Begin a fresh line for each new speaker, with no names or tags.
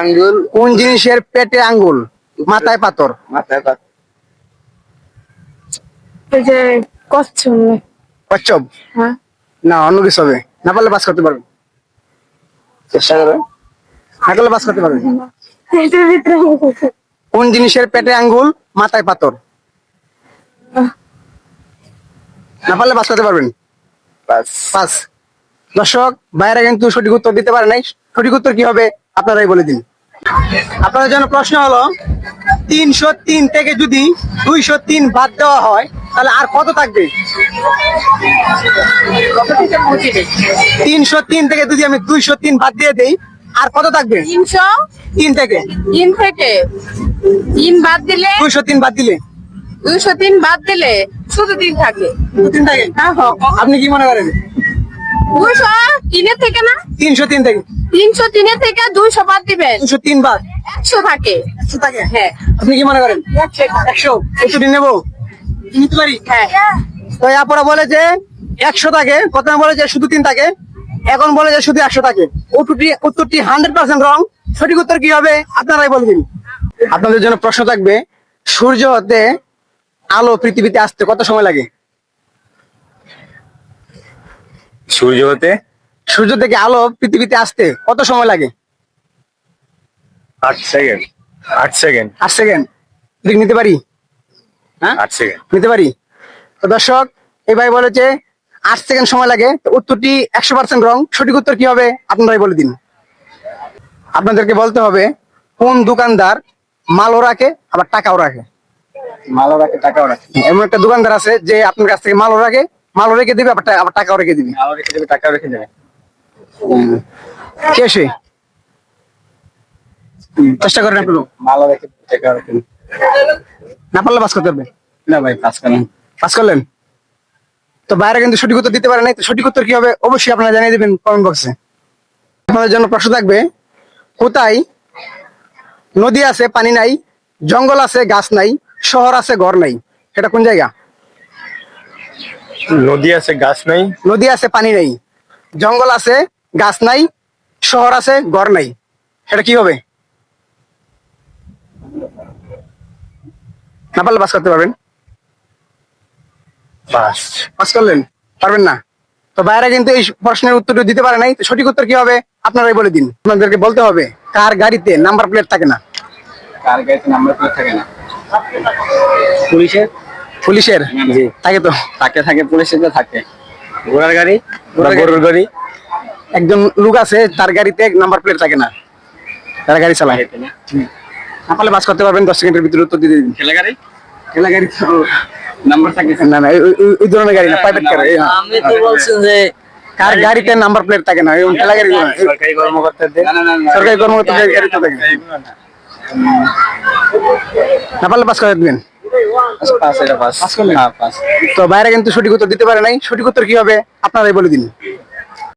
আঙ্গুল।
কোন জিনিসের পেটে আঙ্গুল? মাথায় পাথর।
মাথায়
এই যে কচ্ছপ।
কচ্ছপ?
হ্যাঁ।
না অন্য কিছু হবে। না পারলে বাস করতে পারবেন।
চেষ্টা
না করলে বাস করতে পারবেন। কোন জিনিসের পেটে আঙ্গুল মাথায় পাথর? না পারলে বাস করতে পারবেন। পাস দর্শক বাইরে কিন্তু সঠিক উত্তর দিতে পারে নাই। সঠিক উত্তর কি হবে? আপনারাই বলে দিন। আপনাদের জন্য প্রশ্ন হলো তিনশো তিন থেকে যদি দুইশো তিন বাদ দেওয়া হয় তাহলে আর কত থাকবে? তিনশো তিন থেকে যদি আমি দুইশো তিন বাদ দিয়ে দেই আর কত থাকবে?
তিনশো
তিন থেকে।
তিন থেকে। তিন বাদ দিলে?
দুইশো তিন বাদ দিলে।
দুইশো তিন বাদ দিলে শুধু তিন থাকে।
তিন থাকে?
হ্যাঁ।
আপনি কি মনে করেন?
দুইশো তিনের থেকে না?
তিনশো তিন থেকে।
তিনশো তিনের থেকে দুইশো বাদ দিবেন।
দুশো তিন বাদ।
একশো থাকে।
একশো থাকে?
হ্যাঁ।
আপনি কি মনে করেন? একশো একশো? দিন নেব? নিতে পারি?
হ্যাঁ।
তো বলে যে একশো থাকে প্রথমে বলে যে শুধু তিন থাকে এখন বলে যে শুধু একশো থাকে। উত্তরটি উত্তরটি হান্ড্রেড পার্সেন্ট রং। সঠিক উত্তর কি হবে? আপনারাই বলবেন আপনাদের জন্য প্রশ্ন থাকবে সূর্য হতে আলো পৃথিবীতে আসতে কত সময় লাগে?
সূর্য হতে?
সূর্য থেকে আলো পৃথিবীতে আসতে কত সময় লাগে?
আট সেকেন্ড আট সেকেন্ড
আট সেকেন্ড ঠিক নিতে পারি? হ্যাঁ?
আট সেকেন্ড
নিতে পারি? তো দর্শক এই ভাই বলেছে আট সেকেন্ড সময় লাগে। তো উত্তরটি একশো পার্সেন্ট রং সঠিক উত্তর কি হবে? আপনারাই বলে দিন। আপনাদেরকে বলতে হবে কোন দোকানদার মালও রাখে আবার টাকাও রাখে?
মালও রাখে টাকাও রাখে।
এমন একটা দোকানদার আছে যে আপনার কাছ থেকে মালও রাখে মালও রেখে দিবে আবার আবার টাকাও রেখে দিবে।
মালও রেখে দেবে টাকাও রেখে দেবে।
কে সে চেষ্টা করেন একটু
মালও রেখে টাকাও রেখে
না পারলে বাস করতে পারবে
না ভাই পাস করেন
পাস করলেন? তো বাইরে কিন্তু সঠিক উত্তর দিতে পারে নাই তো সঠিক উত্তর কি হবে অবশ্যই আপনারা জানিয়ে দিবেন কমেন্ট বক্সে আপনাদের জন্য প্রশ্ন থাকবে কোথায় নদী আছে পানি নাই জঙ্গল আছে গাছ নাই শহর আছে ঘর নাই সেটা কোন জায়গা?
নদী আছে গাছ নাই?
নদী আছে পানি নাই। জঙ্গল আছে গাছ নাই শহর আছে ঘর নাই। সেটা কি হবে? না পারলে বাস করতে পারবেন?
বাস।
পাস করলেন? পারবেন না। তো বাইরে কিন্তু এই প্রশ্নের উত্তরটা দিতে পারে নাই। সঠিক উত্তর কি হবে? আপনারাই বলে দিন। আপনাদেরকে বলতে হবে কার গাড়িতে নাম্বার প্লেট থাকে না?
কার গাড়িতে নাম্বার প্লেট থাকে না? পুলিশের?
পুলিশের?
জি।
থাকে তো?
থাকে থাকে পুলিশের থাকে। ঘোড়ার গাড়ি?
ঘোড়ার গাড়ি।
গরুর গাড়ি?
একজন লোক আছে তার গাড়িতে নাম্বার প্লেট থাকে না। তারা গাড়ি চালায়। না? পারলে বাস করতে পারবেন দশ সেকেন্ডের ভিতরে উত্তর দিয়ে দিন
ঠেলা গাড়ি?
ঠেলা গাড়ি তো
নাম্বার থাকে
না না ওই- ধরনের গাড়ি না প্রাইভেট গাড়ি হ্যাঁ।
আপনি তো বলছেন যে
কার গাড়িতে নাম্বার প্লেট থাকে না এরকম ঠেলা গাড়ি না।
সরকারি কর্মকর্তাদের?
সরকারি কর্মকর্তাদের গাড়িতে থাকে না। না পারলে পাস করে দিবেন।
এটা
করলেন?
হ্যাঁ
তো বাইরে কিন্তু সঠিক উত্তর দিতে পারে নাই। সঠিক উত্তর কি হবে আপনারাই বলে দিন।